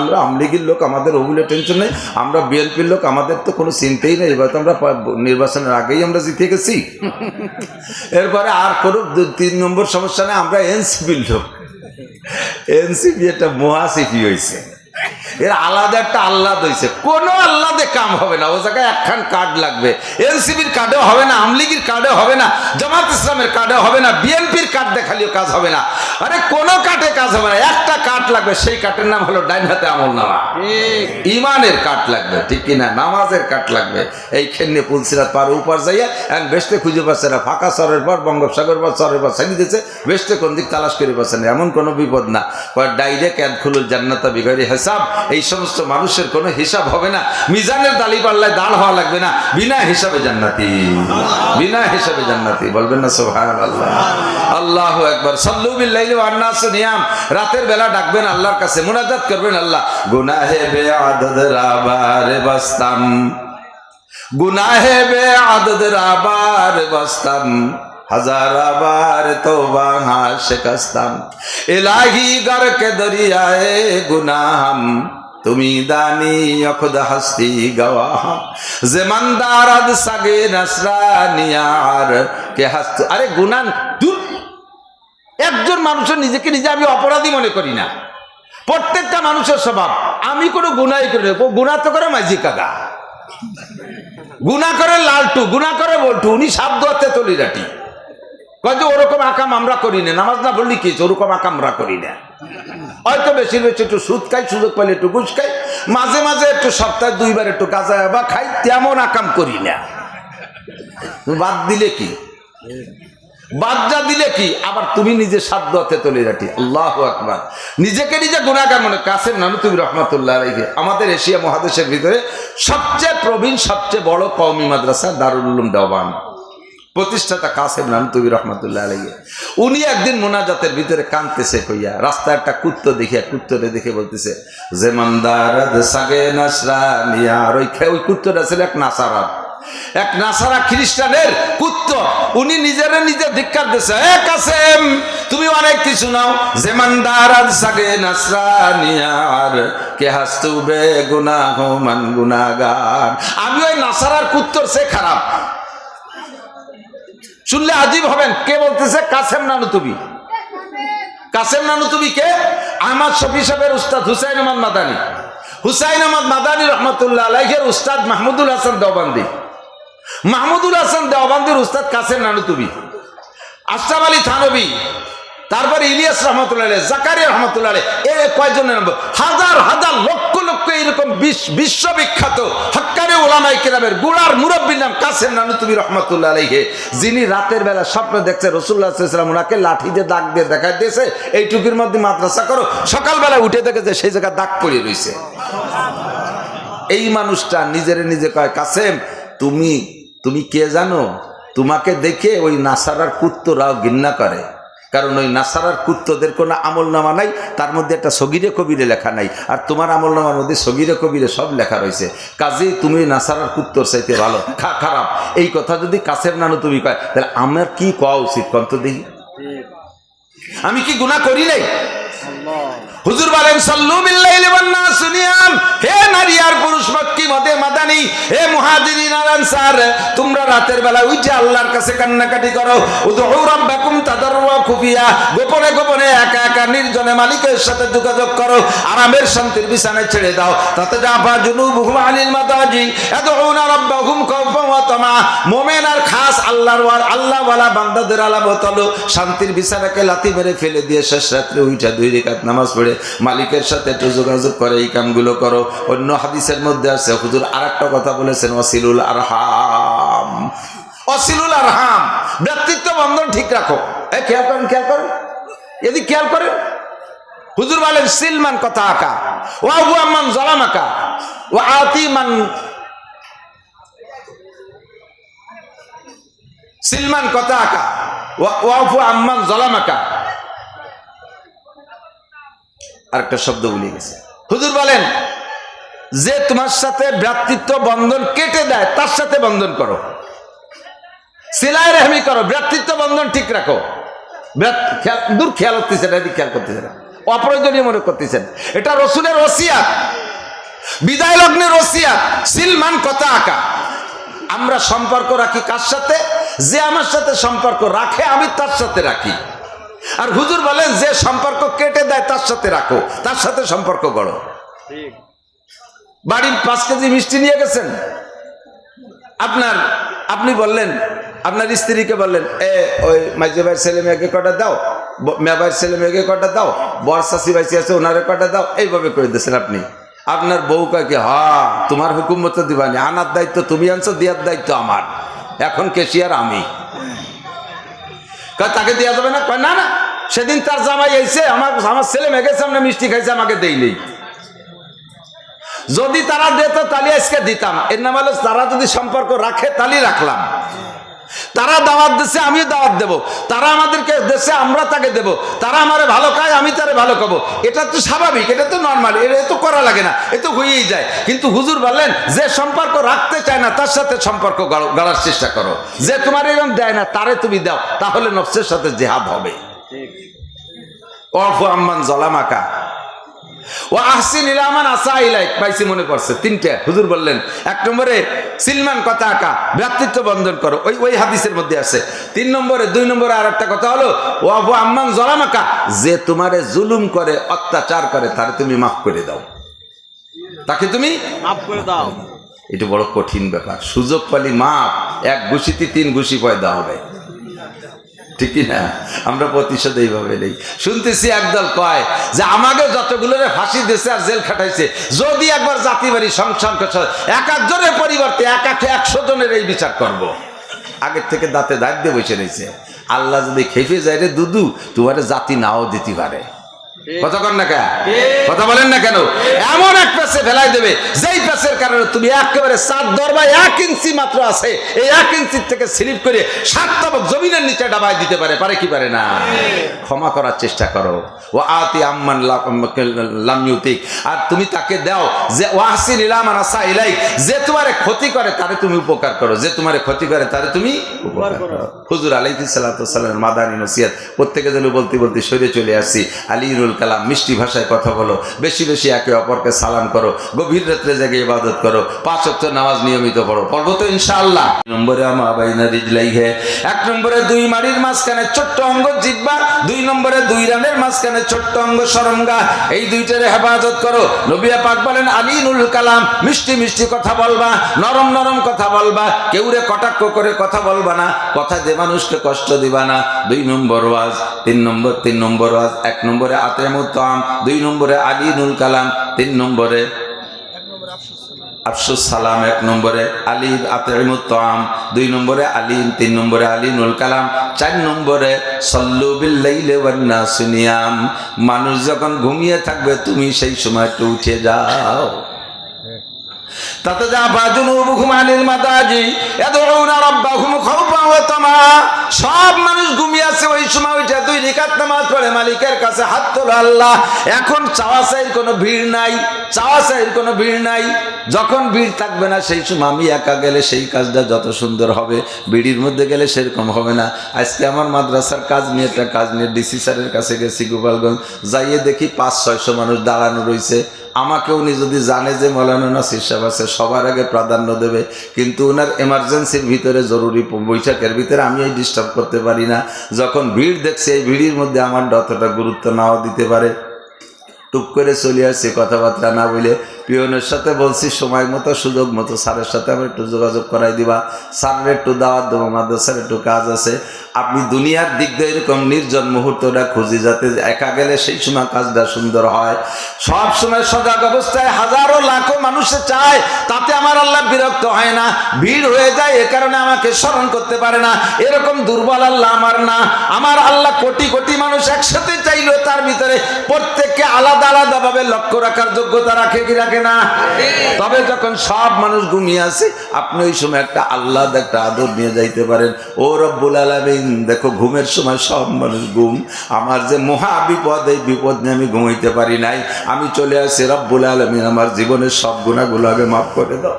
আমরা আমলিগির লোক, আমাদের ওগুলো টেনশন নেই। আমরা বিএনপির লোক, আমাদের তো কোনো চিন্তাই নেই। এবার তো আমরা নির্বাচনের আগেই আমরা জিতে গেছি। এরপরে আর কোনো তিন নম্বর সমস্যা নেই, আমরা এনসিপির লোক। এনসিপি একটা মহাসিপি হয়েছে এর আলাদা একটা আল্লাদ হয়েছে কোনো আল্লাদে কাম হবে না। ও জায়গায় একখান কার্ড লাগবে। এনসিপির কার্ডেও হবে না আমলিগির কার্ডেও হবে না জামাত ইসলামের কার্ডেও হবে না বিএনপির কার্ড দেখালেও কাজ হবে না। আরে কোনো কার্ডে কাজ হবে না। একটা কার্ড লাগবে সেই কার্ডের নাম হলো ডাইন হাতে আমল নামা। ইমানের কাঠ লাগবে ঠিক কিনা? নামাজের কাঠ লাগবে। এই খেলনে পুলসিরাত পার উপর যাইয়া এখন বেস্টে খুঁজে পাচ্ছে না। ফাঁকা সরের পর বঙ্গোপসাগর পর সরের পর ছাড়ি দিয়েছে। বেস্টে কোন দিক তালাশ করে পাচ্ছে না। এমন কোনো বিপদ না। ডাইরেক্ট এক খুলুল জান্নাতা বিঘারি হিসাব। এই সমস্ত মানুষের কোনো হিসাব হবে না। মিজানের দালি পাল্লায় দাঁড় হওয়া লাগবে না। বিনা হিসাবে জান্নাতি। বিনা হিসাবে জান্নাতি। বলবেন না সোহান আল্লাহ আল্লাহ একবার সল্লু বিল্লাইল আন্নাস নিয়াম। রাতের বেলা ডাকবেন আল্লাহর কাছে। মুনাজাত করবেন আল্লাহ। গুনাহে বে আদদ রাবার বাস্তাম। গুনাহে বে আদদ রাবার বাস্তাম। হাজার আবার তোবা হা শিকস্তাম ইলাহি গর কে দরিয়ায়ে গুনাহম, তুমি দানি অখুদ হস্তি গওয়াহ জমানদারাদ সাগে নসরানিয়ার কে হস্ত আরে গুনান দূর। একজন মানুষের নিজেকে নিজে আমি অপরাধী মনে করি না। প্রত্যেকটা মানুষের স্বভাব, আমি কোনো গুনাই করি না। গুণা তো করে মাঝি কাকা। গুণা করে লালটু গুণা করে বলটু, উনি সাপ দোয়াতে তলি রাটি কয় ওরকম আকাম আমরা করি না। নামাজ না বললি কি? ওরকম আকাম আমরা করি না। হয়তো বেশি বেশি একটু সুদ খাই, সুযোগ পাইলে একটু ঘুষ খাই। মাঝে মাঝে একটু সপ্তাহে দুইবার একটু গাঁজা বা খাই, তেমন আকাম করি না। বাদ দিলে কি? বাদটা দিলে কি? আবার তুমি নিজে সাধ্য হাতে তুলে রাখি। আল্লাহ আকবার। নিজেকে নিজে গুণাগার মনে কাসেম নানুতুবি রহমতুল্লাহ আলাইহি। আমাদের এশিয়া মহাদেশের ভিতরে সবচেয়ে প্রবীণ, সবচেয়ে বড় কওমি মাদ্রাসা দারুল উলুম দেওয়ান প্রতিষ্ঠাতা কাসেম নানুতুবি রহমতুল্লাহ আলাইহি। উনি একদিন মোনাজাতের ভিতরে কানতেছে কইয়া, রাস্তায় একটা কুত্ত দেখিয়া কুত্তরে দেখে বলতেছে জেমানদার সাগে নাসরা নিয়া ওই ওই কুত্তটা ছিল এক নাসারাত এক নাসারা খ্রিস্টানের কুত্ত। উনি নিজের নিজে ধিক্কার দিছে, এ কাসেম, তুমি অনেক কিছু নাও। জেমানদার সাগে নাসরানিয়ার কে হাস্তুবে গুনাহ মান গুনাগার। আমি ওই নাসারার কুত্তর সে খারাপ। শুনলে আজীব হবেন। কে বলতেছে? কাসেম নানু তুমি কাসেম নানু তুমি কে? আহমদ শফি সাহেবের উস্তাদ হুসাইন আহমদ মাদানী। হুসাইন আহমদ মাদানী রহমতুল্লাহ আলাইহের উস্তাদ মাহমুদুল হাসান দেওবান্দি। মাহমুদুল হাসান দেওবান্দির উস্তাদ কাসেম নানু তুমি আশরাফ আলী থানবী তারপরে ইলিয়াস রহমতুল্লাহ জাকারিয়া রহমতুল্লাহ আলাইহ, এ কয়জনের নাম? হাজার হাজার লক্ষ লক্ষ বিশ্ব- বিশ্ববিখ্যাত হক্কারে ওলামাই কেরামের গুড়ার মুরব্বীর নাম কাসেম নানুতুবি রহমতুল্লাহ আলাইহে যিনি রাতের বেলা স্বপ্ন দেখছে রসুল্লাহ সাল্লাম ওনাকে লাঠি দিয়ে দাগ দিয়ে দেখা দিয়েছে এইটুকুর মধ্যে মাদ্রাসা করো সকালবেলা উঠে দেখেছে সেই জায়গায় দাগ পড়ে রয়েছে এই মানুষটা নিজের নিজে কয় কাসেম তুমি তুমি কে জানো? তোমাকে দেখে ওই নাসারার কুত্তরাও ঘৃণা করে। কারণ ওই নাসারার কুত্তদের কোনো আমল নামা নাই তার মধ্যে একটা সগিরে কবিরে লেখা নাই। আর তোমার আমল নামার মধ্যে সগিরে কবিরে সব লেখা রয়েছে। কাজেই তুমি নাসারার কুত্তর চাইতে ভালো খা খারাপ। এই কথা যদি কাছের নানো তুমি কয় তাহলে আমার কি কওয়া উচিত কন্ত দেখি। আমি কি গুণা করি নাই? হুজুর বলেন হে নারী আর পুরুষ মাদানি, হে তোমরা রাতের বেলা উঠে আল্লাহর কাছে কান্নাকাটি করো। গোপনে গোপনে একা একা নির্জনে মালিকের সাথে যোগাযোগ করো। আরামের শান্তির বিছানায় ছেড়ে দাও। তাতে জাফা জুনুবুহুম আনিল মাদাজি। ইয়াদউনা ওয়া আর খাস আল্লাহর ওয়ালা বান্দাদের আলামত হলো। শান্তির বিছানাকে লাথি মেরে ফেলে দিয়ে শেষ রাত্রে উঠা দুই রেখাত নামাজ পড়ে, মালিকের সাথে একটু যোগাযোগ করে, এই কামগুলো করো। অন্য হাদিসের মধ্যে আছে, হুজুর আর কথা বলেছেন, ওয়াসিলুল আরহাম। অসিলুল আরহাম। ব্যক্তিত্ব বন্ধন ঠিক রাখো। এই খেয়াল করেন খেয়াল করেন? এদিক খেয়াল করেন? হুজুর বলেন, সিলমান কথা আঁকা ও আবু আম্মান জলাম আঁকা ও আতিমান সিলমান কথা আঁকা ওয়াফু আম্মান আঁকা আরেকটা শব্দ ভুলে গেছে। হুজুর বলেন, যে তোমার সাথে ভ্রাতৃত্ব বন্ধন কেটে দেয়, তার সাথে বন্ধন করো। সিলাই রেহমি করো, ভ্রাতৃত্ব বন্ধন ঠিক রাখো। দূর খেয়াল করতেছে না, এদিক খেয়াল করতেছে না। অপ্রয়োজনীয় মনে করতেছেন। এটা রসুলের ওসিয়াত, বিদায় লগ্নের ওসিয়াত, সিলমান কথা আঁকা। আমরা সম্পর্ক রাখি কার সাথে? যে আমার সাথে সম্পর্ক রাখে, আমি তার সাথে রাখি। আর হুজুর বলেন, যে সম্পর্ক সাথে রাখো তার সাথে সম্পর্ক গড়ো। বাড়ির পাঁচ কেজি মিষ্টি নিয়ে গেছেন? আপনার আপনি বললেন আপনার স্ত্রীকে বললেন এ ওই মাইজে ভাইয়ের ছেলে মেয়েকে কটা দাও ভাইয়ের ছেলে মেয়েকে কটা দাও বর শাশি বাইসি আছে ওনারে কটা দাও। এইভাবে করে দিয়েছেন আপনি। আপনার বউ কাকে হা তোমার হুকুম মতো দিবানি আনার দায়িত্ব তুমি আনছো দেওয়ার দায়িত্ব আমার। এখন কেশিয়ার আমি। তাকে দেওয়া যাবে না? কয় না না সেদিন তার জামাই এসে আমার আমার ছেলে মেঘের সামনে মিষ্টি খাইছে, আমাকে দেই নেই। যদি তারা দিত, তাহলে আজকে দিতাম। এর নাম হলো, তারা যদি সম্পর্ক রাখে তাহলে রাখলাম। তারা দাওয়াত দেশে আমিও দাওয়াত দেব। তারা আমাদেরকে দেশে, আমরা তাকে দেব। তারা আমারে ভালো খায়, আমি তারে ভালো খাব। এটা তো স্বাভাবিক, এটা তো নর্মাল, এটা তো করা লাগে না, এ তো হয়েই যায়। কিন্তু হুজুর বললেন, যে সম্পর্ক রাখতে চায় না, তার সাথে সম্পর্ক গড়- গড়ার চেষ্টা করো। যে তোমার এরকম দেয় না, তারে তুমি দাও, তাহলে নফসের সাথে জেহাদ হবে। অফু আম্মান জলামাকা। ও আহসিন ইলামান আসা ইলাইক। পাইছি মনে করছে তিনটে। হুজুর বললেন এক নম্বরে সিলমান কথা আঁকা ভ্রাতৃত্ব বন্ধন করো। ওই ওই হাদিসের মধ্যে আছে। তিন নম্বরে দুই নম্বরে আর একটা কথা হলো ও আবু আম্মান জলামাকা যে তোমারে জুলুম করে অত্যাচার করে তারে তুমি মাফ করে দাও। তাকে তুমি মাফ করে দাও। এটা বড় কঠিন ব্যাপার। সুযোগ পালি মাপ এক ঘুষিতে তিন ঘুষি পয়দা হবে। ঠিক না আমরা প্রতিশোধ এইভাবে নেই। শুনতেছি একদল কয় যে আমাকে যতগুলো ফাঁসি দিয়েছে আর জেল খাটাইছে, যদি একবার জাতি বাড়ি সংসার এক একজনের পরিবর্তে এক এক একশো জনের এই বিচার করব। আগের থেকে দাঁতে দাঁত দিয়ে বসে রয়েছে। আল্লাহ যদি খেপে যায় রে দুদু, তোমার জাতি নাও দিতে পারে। কথা কন না কেন? কথা বলেন না কেন? এমন এক পেছে ফেলাই দেবে যেই পেছের কারণে তুমি একেবারে সাত দরবা এক ইঞ্চি মাত্র আছে এই এক ইঞ্চির থেকে স্লিপ করে সাত তবক জমিনের নিচে ডাবাই দিতে পারে পারে কি পারে না? ক্ষমা করার চেষ্টা করো। ও আতি আম্মান লামিউতিক আর তুমি তাকে দাও যে ওয়াসি নিলামান আসা ইলাই যে তোমারে ক্ষতি করে তারে তুমি উপকার করো। যে তোমারে ক্ষতি করে তারে তুমি উপকার করো। হুজুর আলাইহি সাল্লামের মাদানী নসিহত। প্রত্যেকে যেন বলতে বলতে সরে চলে আসছি আলিনুল কালাম, মিষ্টি ভাষায় কথা বলো। বেশি বেশি একে অপরকে সালাম করো। গভীর রাত্রে জেগে ইবাদত করো। পাঁচ অক্ট নামাজ নিয়মিত পড়ো। পড়ব তো ইনশাআল্লাহ। নম্বরে আমা বাইনা রিজলাই হে এক নম্বরে দুই মারির মাঝখানে ছোট্ট অঙ্গ জিব্বা দুই নম্বরে দুই রানের মাঝখানে ছোট্ট অঙ্গ সরঙ্গা এই দুইটারে হেফাজত করো। নবিয়া পাক বলেন, আলিনুল কালাম, মিষ্টি মিষ্টি কথা বলবা, নরম নরম কথা বলবা। কেউরে কটাক্ষ করে কথা বলবা না। কথা যে মানুষকে কষ্ট দিবা না। দুই নম্বর ওয়াজ, তিন নম্বর তিন নম্বর ওয়াজ। এক নম্বরে আতেমুত্তাম দুই নম্বরে আলিনুল কালাম, তিন নম্বরে আফসুস সালাম এক নম্বরে আলী আতেমুত্তাম দুই নম্বরে আলী, তিন নম্বরে আলিনুল কালাম, চার নম্বরে সল্লু বিল্লাইলে ওয়ান্না সুনিয়াম মানুষ যখন ঘুমিয়ে থাকবে, তুমি সেই সময় একটু উঠে যাও। তাতে যা বাজুনুবুহুম আনিল মাদাজি, ইয়াদউনা রাব্বাহুম খাওফা ওয়া তামা। সব মানুষ ঘুমিয়ে আছে, ওই সময় ওইটা দুই রিকাত নামাজ পড়ে, মালিকের কাছে হাত তোলো আল্লাহ। এখন চাওয়া চাইর কোনো ভিড় নাই, চাওয়া চাইর কোনো ভিড় নাই। যখন ভিড় থাকবে না, সেই সময় আমি একা গেলে সেই কাজটা যত সুন্দর হবে, বিড়ির মধ্যে গেলে সেরকম হবে না। আজকে আমার মাদ্রাসার কাজ নিয়ে, একটা কাজ নিয়ে ডিসি স্যারের কাছে গেছি গোপালগঞ্জ। যাইয়ে দেখি পাঁচ, ছয়শো মানুষ দাঁড়ানো রয়েছে আমাকে উনি যদি জানে যে মৌলানা নাসির সবার আগে প্রাধান্য দেবে। কিন্তু ওনার এমার্জেন্সির ভিতরে জরুরি বৈশাখের ভিতরে আমি এই ডিস্টার্ব করতে পারি না। যখন ভিড় দেখছে, এই ভিড়ের মধ্যে আমার অতটা গুরুত্ব নাও দিতে পারে। টুক করে চলে সে কথাবার্তা না বলে পিয়নের সাথে বলছি, সময় মতো, সুযোগ মতো, স্যারের সাথে আমার একটু যোগাযোগ করাই দিবা। স্যারের একটু দাওয়াত দেবো, মাদ্রাসার একটু কাজ আছে। আপনি দুনিয়ার দিক দিয়ে এরকম নির্জন মুহূর্তটা খুঁজি, যাতে একা গেলে সেই সময় কাজটা সুন্দর হয়। সব সময় সজাগ অবস্থায় হাজারো লাখো মানুষে চায়, তাতে আমার আল্লাহ বিরক্ত হয় না। ভিড় হয়ে যায়, এ কারণে আমাকে স্মরণ করতে পারে না। এরকম দুর্বল আল্লাহ আমার না। আমার আল্লাহ কোটি কোটি মানুষ একসাথে চাইলেও তার ভিতরে প্রত্যেককে আলাদা আলাদাভাবে লক্ষ্য রাখার যোগ্যতা রাখে, কি রাখে না। তবে যখন সব মানুষ ঘুমিয়ে আছে, আপনি ওই সময় একটা আল্লাহ একটা আদর নিয়ে যাইতে পারেন। ও রব্বুল আলমিন, দেখো ঘুমের সময় সব মানুষ ঘুম। আমার যে মহা বিপদ, এই বিপদ নিয়ে আমি ঘুমাইতে পারি নাই। আমি চলে আসি, রব্বুল আলমিন, আমার জীবনের সব গুণাগুলো আগে মাফ করে দাও।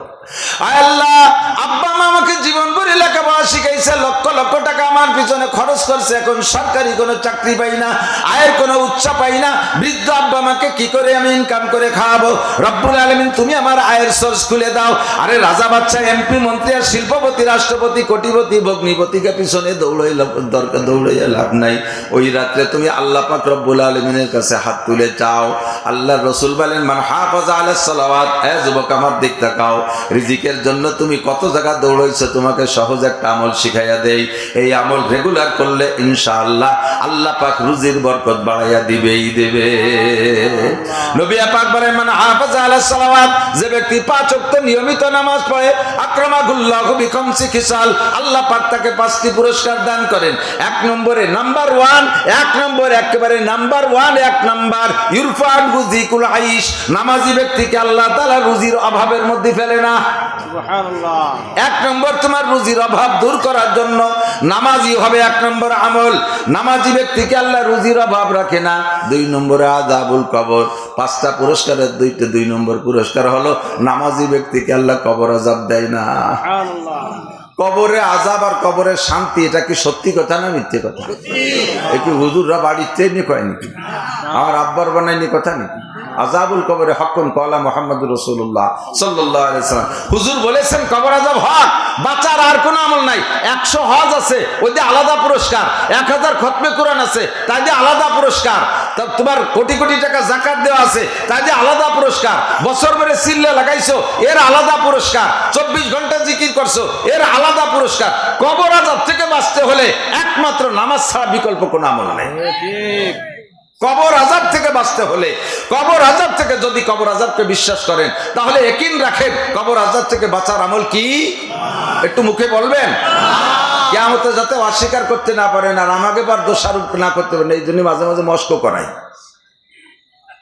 আল্লাহ আব্বা আমাকে জীবন শিল্পপতি, রাষ্ট্রপতি, কোটিপতি, ভগ্নিপতিকে পিছনে দৌড়াই দরকার দৌড়াইয়া লাভ নাই। ওই রাত্রে তুমি আল্লাহ পাক রব্বুল আলমিনের কাছে হাত তুলে চাও আল্লাহ রসুল বলেন, মান হাফাজা যুবক, আমার দিক তাকাও। রিজিকের জন্য তুমি কত জায়গা দৌড়াইছো, তোমাকে সহজ একটা আমল শিখাইয়া দেই। এই আমল রেগুলার করলে ইনশাআল্লাহ আল্লাহ পাক রুজির বরকত বাড়াইয়া দিবেই দেবে। নবিয়া পাক বলেন মানে হাফাজা আলাহ সালাওয়াত যে ব্যক্তি পাঁচ ওয়াক্ত নিয়মিত নামাজ পড়ে আক্রমাগুল্লাহ আল্লাহ পাক তাকে পাঁচটি পুরস্কার দান করেন। এক নম্বরে নাম্বার ওয়ান এক নম্বর একেবারে নাম্বার ওয়ান এক নাম্বার ইরফান রুজিকুল আইস নামাজি ব্যক্তিকে আল্লাহ তাআলা রুজির অভাবের মধ্যে ফেলে না। এক নম্বর তোমার রুজির অভাব দূর করার জন্য নামাজি হবে এক নম্বর আমল। নামাজি ব্যক্তিকে আল্লাহ রুজির অভাব রাখে না দুই নম্বরে আজাবুল কবর। পাঁচটা পুরস্কারের দুইটা দুই নম্বর পুরস্কার হলো নামাজি ব্যক্তিকে আল্লাহ কবর আজাব দেয় না। কবরে আজাব আর কবরের শান্তি এটা কি সত্যি কথা না মিথ্যে কথা? এ কি হুজুররা বাড়িতে নিয়ে কয় নাকি? আমার আব্বার বানায়নি কথা নাকি? আজাবুল কবরে হকন কলা মোহাম্মদ রসুল্লাহ সাল্লাম। হুজুর বলেছেন, কবর আজাব হক বাচ্চার আর কোনো আমল নাই। একশো হজ আছে, ওই দিয়ে আলাদা পুরস্কার। এক হাজার খতমে কোরআন আছে, তাই দিয়ে আলাদা পুরস্কার। তোমার কোটি কোটি টাকা জাকাত দেওয়া আছে, তাই দিয়ে আলাদা পুরস্কার। বছর ভরে সিল্লে লাগাইছো, এর আলাদা পুরস্কার। চব্বিশ ঘণ্টা জিকির করছ, এর আলাদা পুরস্কার। কবর আজাব থেকে বাঁচতে হলে একমাত্র নামাজ ছাড়া বিকল্প কোনো আমল নেই। কবর আজাব থেকে বাঁচতে হলে, কবর আজাব থেকে যদি কবর আজাবকে বিশ্বাস করেন, তাহলে একিন রাখেন, কবর আজাব থেকে বাঁচার আমল কি? একটু মুখে বলবেন? কেমতে যাতে অস্বীকার করতে না পারেন আর আমাকে বার দোষারোপ না করতে পারেন, এই জন্য মাঝে মাঝে মস্ক করাই।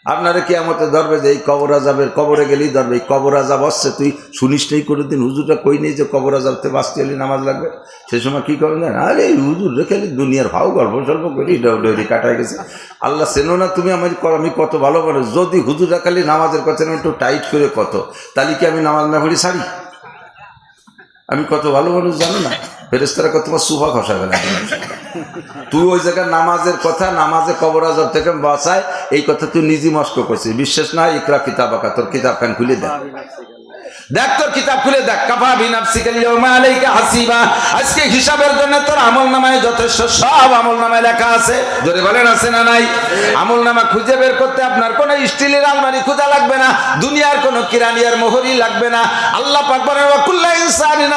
আপনারা কেয়ামতে ধরবে যে এই কবর আজাবের কবরে গেলেই ধরবে, এই কবর আজাব আসছে, তুই শুনিস নেই করে দিন হুজুরটা কই নেই যে কবর আজাবতে বাঁচতে হলে নামাজ লাগবে? সে সময় কী করবেন? আরে এই হুজুর রেখে দুনিয়ার ভাও গল্প সল্প করি ডৌডৌরি কাটায় গেছে। আল্লাহ চেনো না তুমি আমার আমি কত ভালো মানুষ, যদি হুজুর খালি নামাজের কথা একটু টাইট করে কত? তাহলে কি আমি নামাজ না পড়ি সারি আমি কত ভালো মানুষ জানো না? ফেরেস্তারা কত তোমার সুফা খসা ফেলে তুই ওই জায়গায় নামাজের কথা নামাজে কবর আজব থেকে বাঁচায়, এই কথা তুই নিজে মস্ক করছিস। বিশ্বাস না ইকরা কিতাব আঁকা তোর কিতাব খান খুলে দেখ দেখ তোর কিতাব খুলে দেখ। কাফা বিনাফসিকা ইয়াউমা আলাইকা হাসিবা। আজকে হিসাবের জন্য তোর আমল নামায় যথেষ্ট সব আমল নামায় লেখা আছে। জোরে বলেন, আছে না নাই? আমল নামা খুঁজে বের করতে আপনার কোনো স্টিলের আলমারি খোঁজা লাগবে না, দুনিয়ার কোনো কিরানিয়ার মোহরি লাগবে না। আল্লাহ পাক বলেন ওয়া কুল্লা ইনসানিন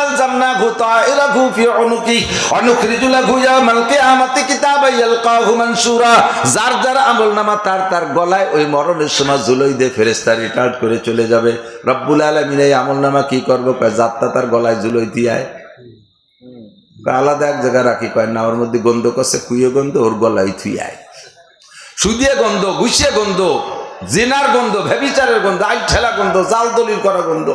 অনুখরিজু লাহু ইয়াউমাল কিয়ামাতি কিতাবান ইয়ালকাহু মানসুরা। যার যার আমল নামা তার তার গলায় ওই মরণের সময় জুলই দিয়ে ফেরেস্তা রিটার্ন করে চলে যাবে। রব্বুল আলমিন এই আমল নামা কি করব? কয় যাত্রা তার গলায় জুলই দিয়ায়। আলাদা এক জায়গায় রাখি, কয়, না, ওর মধ্যে গন্ধ করছে কুইয়ে গন্ধ, ওর গলায় থুইয়ায়। সুদিয়ে গন্ধ গুছিয়ে গন্ধ, জেনার গন্ধ ভেবিচারের গন্ধ আই ঠেলা গন্ধ, জাল দলিল করা গন্ধ,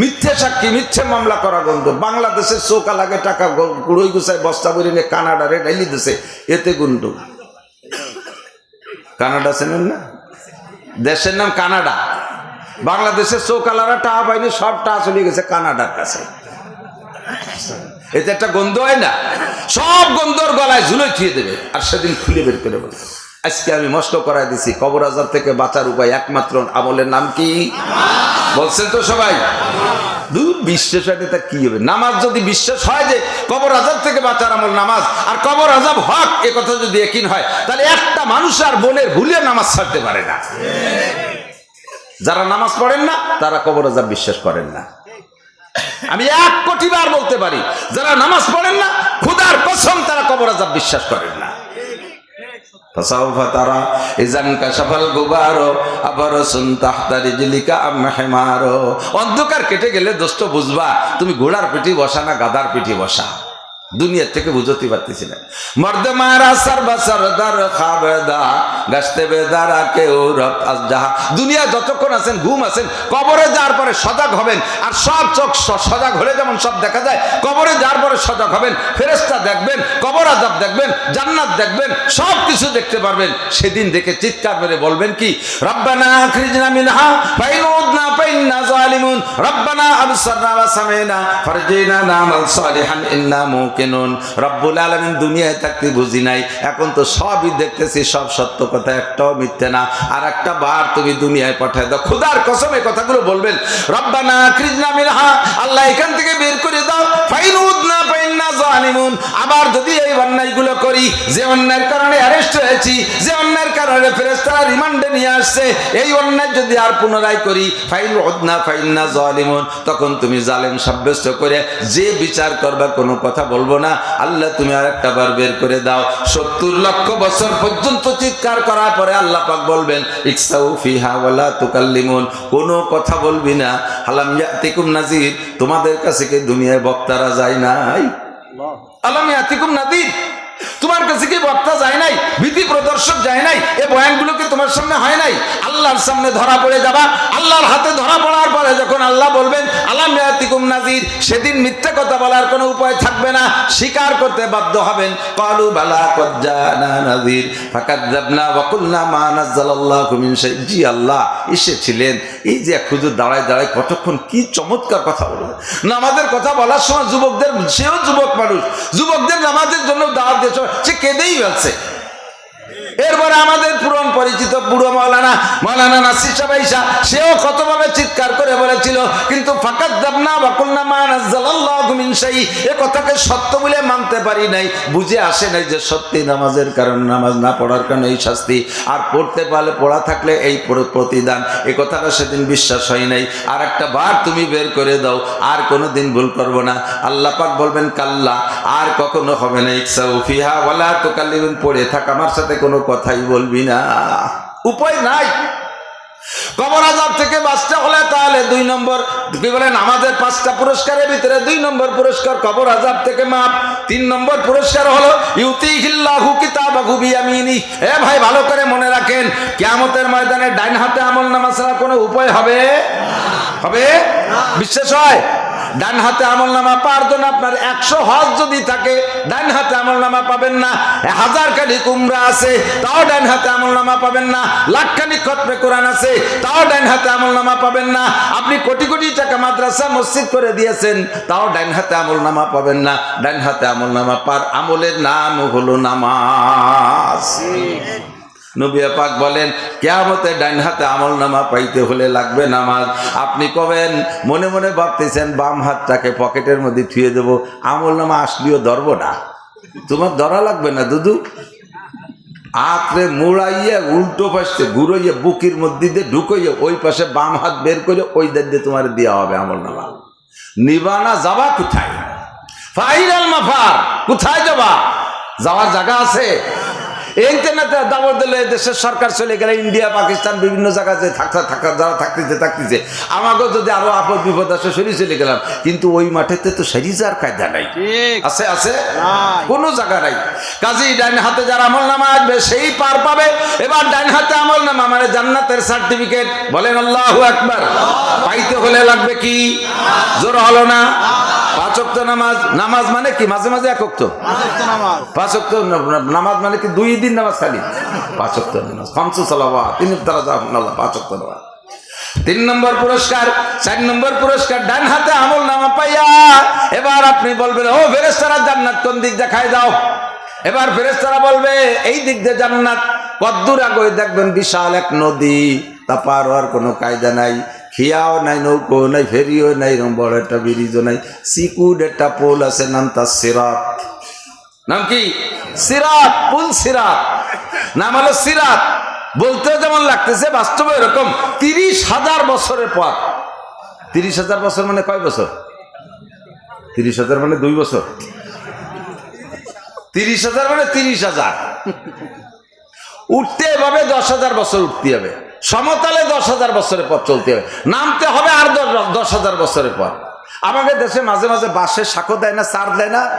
মিথ্যে সাক্ষী, মিথ্যে মামলা করা গন্ধ, বাংলাদেশের চৌকা লাগে টাকা কুড়োই গুছায় বস্তা বলে নিয়ে কানাডারে ঢাইলি দিছে, এতে গন্ধ কানাডা চেনেন না? দেশের নাম কানাডা। বাংলাদেশের চৌকালারা টা পাইনি সব টা চলে গেছে কানাডার কাছে। এতে একটা গন্ধ হয় না? সব গন্ধর গলায় ঝুলে থুয়ে দেবে, আর সেদিন খুলে বের করে বলবে আজকে আমি মস্ত করাই দিছি, কবর আজাব থেকে বাঁচার উপায় একমাত্র আমলের নাম কি? বলছেন তো সবাই। বিশ্বাস হয় তা কি হবে? নামাজ যদি বিশ্বাস হয় যে কবর আজাব থেকে বাঁচার আমল নামাজ, আর কবর আজাব হক, এ কথা যদি একিন হয়, তাহলে একটা মানুষ আর বোনের ভুলে নামাজ ছাড়তে পারে না। যারা নামাজ পড়েন না, তারা কবর আজাব বিশ্বাস করেন না। আমি এক কোটি বার বলতে পারি, যারা নামাজ পড়েন না, খুদার কসম তারা কবর আজাব বিশ্বাস করেন না। তারা অন্ধকার কেটে গেলে দোস্ত বুঝবা, তুমি ঘোড়ার পিঠি বসা না গাদার পিঠি বসা? দুনিয়ার থেকে বুঝতে পারতেছি না। মর্দে মারা সারবা সরদার খাবেদা, গাছতে বেদারা কেউ যাহা দুনিয়া যতক্ষণ আছেন, ঘুম আছেন, কবরে যাওয়ার পরে সজাগ হবেন, আর সব চোখ সজাগ হলে যেমন সব দেখা যায়, কবরে যাওয়ার পরে সজাগ হবেন ফেরেস্তা দেখবেন, কবর আজাব দেখবেন, জান্নাত দেখবেন, সব কিছু দেখতে পারবেন। সেদিন দেখে চিৎকার মেরে বলবেন কি, রব্বানা আখরিজনা মিনহা ফাইন উদনা ফাইন্না জালিমুন। রব্বানা আবসারনা ওয়া সামিনা, ফারজিনা নামাল সালিহান, ইন্না মুকিনুন রব্বুল আলমিন দুনিয়ায় থাকতে বুঝি নাই। এখন তো সবই দেখতেছি, সব সত্য কথা, একটাও মিথ্যে না। আর একটা বার তুমি দুনিয়ায় পাঠায় দাও। খুদার কসমে কথাগুলো বলবেন। রব্বানা আখরিজনা মিনহা। আল্লাহ এখান থেকে বের করে দাও। ফাইন না ফাইন না জানিমুন আবার যদি অন্যায়গুলো করি, যে অন্যায়ের কারণে অ্যারেস্ট হয়েছি, যে অন্যায়ের কারণে ফেরেশতারা রিমান্ডে নিয়ে আসছে, এই অন্যায় যদি আর পুনরায় করি উদনা ফাইন্না জালিমুন, তখন তুমি জালেম সাব্যস্ত করে যে বিচার করবা কোনো কথা বলব না। আল্লাহ তুমি আর একটা বার বের করে দাও। সত্তর লক্ষ বছর পর্যন্ত চিৎকার করার পরে আল্লাহ পাক বলবেন কোনো কথা বলবি না। হালাম তোমাদের কাছে কি দুনিয়ায় বক্তারা যায় নাই? আলাম ইয়াতিকুম নাদির তোমার কাছে কি বক্তা যায় নাই? ভীতি প্রদর্শক যায় নাই? এ বয়ানগুলোকে তোমার সামনে হয় নাই? আল্লাহর সামনে ধরা পড়ে যাবা। আল্লাহর হাতে ধরা পড়ার পরে যখন আল্লাহ বলবেন আলাম ইয়াতিকুম নাজির সেদিন মিথ্যা কথা বলার কোনো উপায় থাকবে না। স্বীকার করতে বাধ্য হবেন। কালু বালা কজ্জানা নাজির মা নাযালাল্লাহু মিন জি আল্লাহ, এসেছিলেন। এই যে হুজুর দাঁড়ায় দাঁড়ায় কতক্ষণ কি চমৎকার কথা বলবে নামাজের কথা বলার সময় যুবকদের, সেও যুবক মানুষ। যুবকদের নামাজের জন্য দিয়েছে। সে কেঁদেই ফেলছে। এরপরে আমাদের পুরন পরিচিত বুড়ো মৌলানা মৌলানা নাসির সাবাইসা সেও কতভাবে চিৎকার করে বলেছিল, কিন্তু ফাকাত দাবনা বাকুলনা মানাজ্জালাল্লাহুমিনশাই এ কথাকে সত্য বলে মানতে পারি নাই। বুঝে আসে নাই যে সত্যি নামাজের কারণ নামাজ না পড়ার কারণে এই শাস্তি। আর পড়তে পারলে, পড়া থাকলে এই প্রতিদান। এ কথাটা সেদিন বিশ্বাস হয় নাই। আর একটা বার তুমি বের করে দাও, আর কোনো দিন ভুল করব না। আল্লাহ পাক বলবেন, কাল্লা, আর কখনো হবে না ইকসা উফিহা ওয়ালা তো কাল্লিবিন পড়ে থাক, আমার সাথে কোনো কথাই বলবি না। উপায় নাই। কবর আজাব থেকে বাঁচতে হলে তাহলে দুই নম্বর কি বলেন আমাদের পাঁচটা পুরস্কারের ভিতরে দুই নম্বর পুরস্কার কবর আজাব থেকে মাপ। তিন নম্বর পুরস্কার হলো ইউতিহিল্লাহু কিতাবাহু বিয়ামিনি। এ ভাই ভালো করে মনে রাখেন কেয়ামতের ময়দানে ডাইন হাতে আমল নামা ছাড়া কোনো উপায় হবে? হবে? বিশ্বাস হয়? ডান হাতে আমল নামা পাওয়ার জন্য আপনার একশো হজ যদি থাকে, ডান হাতে আমল নামা পাবেন না। হাজার খানি কুমড়া আছে, তাও ডান হাতে আমল নামা পাবেন না। লাখ খানি খতমে কোরআন আছে, তাও ডান হাতে আমল নামা পাবেন না। আপনি কোটি কোটি টাকা মাদ্রাসা, মসজিদ করে দিয়েছেন, তাও ডান হাতে আমল নামা পাবেন না। ডান হাতে আমল নামা পার আমলের নাম হলো নামাজ। নবিয়া পাক বলেন, কেয়ামতে ডাইন হাতে আমল নামা পাইতে হলে লাগবে নামাজ। আপনি কবেন, মনে মনে ভাবতেছেন, বাম হাতটাকে পকেটের মধ্যে থুয়ে দেবো আমল নামা আসলেও ধরবো না। তোমার ধরা লাগবে না, দুদু? আত্রে মুড়াইয়া, উল্টো পাশে ঘুরাইয়া, বুকির মধ্যে দিয়ে ঢুকাইয়া, ওই পাশে বাম হাত বের করে ওই দিক দিয়ে তোমার দেওয়া হবে আমল নামা নিবানা যাবা কোথায়? ফাইনাল মাফার, কোথায় যাবা? যাওয়ার জায়গা আছে? ইন্টারনেটে দাবর দিলে দেশের সরকার চলে গেলে ইন্ডিয়া পাকিস্তান বিভিন্ন জায়গায় যে থাকা যারা থাকতেছে থাকতেছে। আমাকেও যদি আরও আপদ বিপদ আসে সরিয়ে চলে গেলাম। কিন্তু ওই মাঠেতে তো সেরিজার কায়দা নাই। আছে আছে। কোনো জায়গা নাই। কাজী ডাইন হাতে যার আমল নামা আসবে সেই পার পাবে। এবার ডাইন হাতে আমল নামা মানে জান্নাতের সার্টিফিকেট। বলেন আল্লাহু আকবার। পাইতে হলে লাগবে কি? জোর হলো না? পাঁচক্ত নামাজ নামাজ মানে কি? মাঝে মাঝে একক্ত? পাঁচক্ত নামাজ। মানে কি? দুই দিন নামাজ খালি। পাঁচক্ত নামাজ। পাঁচশো সালাবা তিন তারা পাঁচক্ত নামাজ। তিন নম্বর পুরস্কার চার নম্বর পুরস্কার ডান হাতে আমল নামা পাইয়া এবার আপনি বলবেন ও ফেরেস্তারা জান্নাত কোন দিক দেখায় দাও? এবার ফেরেস্তারা বলবে এই দিক দিয়ে জান্নাত কদ্দূর আগে দেখবেন বিশাল এক নদী। তা পার হওয়ার কোনো কায়দা নাই। খিয়াও নাই, নৌকো নাই, ফেরিও নাই এরকম বড় একটা ব্রিজও নাই, সিকুড একটা পোল আছে, নাম তার সিরাত। নাম কি? সিরাত, পুল সিরাত। নাম হলো সিরাত। বলতে যেমন লাগতেছে, বাস্তবে এরকম তিরিশ হাজার বছরের পর তিরিশ হাজার বছর মানে কয় বছর? তিরিশ হাজার মানে দুই বছর। তিরিশ হাজার মানে তিরিশ হাজার। উঠতে এভাবে দশ হাজার বছর উঠতে হবে। সমতলে দশ হাজার বছরের পর চলতে হবে। নামতে হবে আর দশ- হাজার বছরের পর আমাদের দেশে মাঝে মাঝে বাঁশের শাখো দেয় না, সার দেয় না?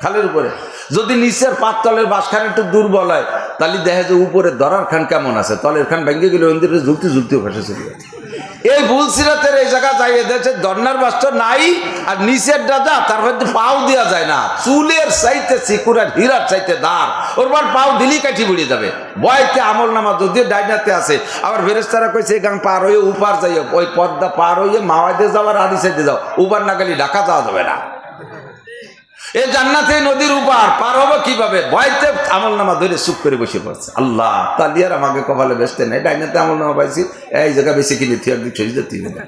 খালের উপরে। যদি নিচের পাঁচতলের বাঁশখান একটু দুর্বল হয়, তাহলে দেখা যে উপরে দরার খান কেমন আছে? তলের খান ভেঙে গেলে ওই ঝুলতে ঝুলতেও ফেসে চলে এই ভুল সিরাতের এই জায়গা যাই দেশে দর্নার বাস্ত নাই আর নিচের দাদা তার মধ্যে পাও দেওয়া যায় না। চুলের চাইতে চিকুরার হীরার চাইতে দাঁড়। ওর বার পাও দিলি কাঠি বুড়িয়ে যাবে। বয়তে আমল নামা যদি ডাইনাতে আছে, আবার ফেরেস্তারা কইছে, এই গাং পার হয়ে উপার যাইও, ওই পদ্মা পার হয়ে মাওয়াইতে যাওয়ার আদি সাইতে যাও। উপার না গেলে ঢাকা যাওয়া যাবে না। এ জান্নাতে নদীর উপার পার হব কীভাবে? ভয়তে আমল নামা ধরে চুপ করে বসে পড়ছে। আল্লাহ তালিয়ার আমাকে কপালে বেসতে নেই। ডাইনাতে আমল নামা পাইছি। এই জায়গা বেশি কিনে থিয়ার দিক হবে না।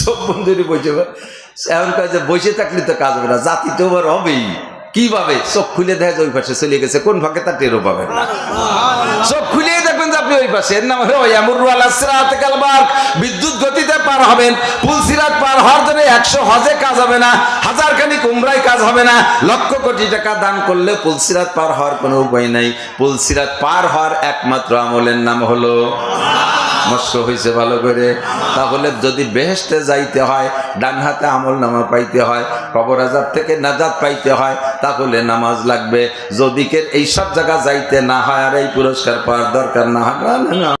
সব বন্ধুরই বসে এমন কাজে বসে থাকলে তো কাজ হবে না, জাতি তো আবার হবেই। কীভাবে? চোখ খুলে দেখা যায় ওই পাশে চলে গেছে, কোন ভাগে তার টেরও পাবেন না। চোখ খুলে আপনি ওই পাশে এর নাম হলো ইয়ামুরু আলা সিরাত কালবার্ক বিদ্যুৎ গতিতে পার হবেন পুলসিরাত পার হওয়ার জন্য একশো হজে কাজ হবে না হাজার খানিক উমরায় কাজ হবে না, লক্ষ কোটি টাকা দান করলে পুলসিরাত পার হওয়ার কোনো উপায় নাই। পুলসিরাত পার হওয়ার একমাত্র আমলের নাম হলো মস্ক হয়েছে ভালো করে তাহলে যদি বেহেস্তে যাইতে হয়, ডান হাতে আমল নামা পাইতে হয়, কবর আজাব থেকে নাজাদ পাইতে হয়, তাহলে নামাজ লাগবে যদি কে এইসব জায়গা যাইতে না হয়, আর এই পুরস্কার পাওয়ার দরকার না হয়।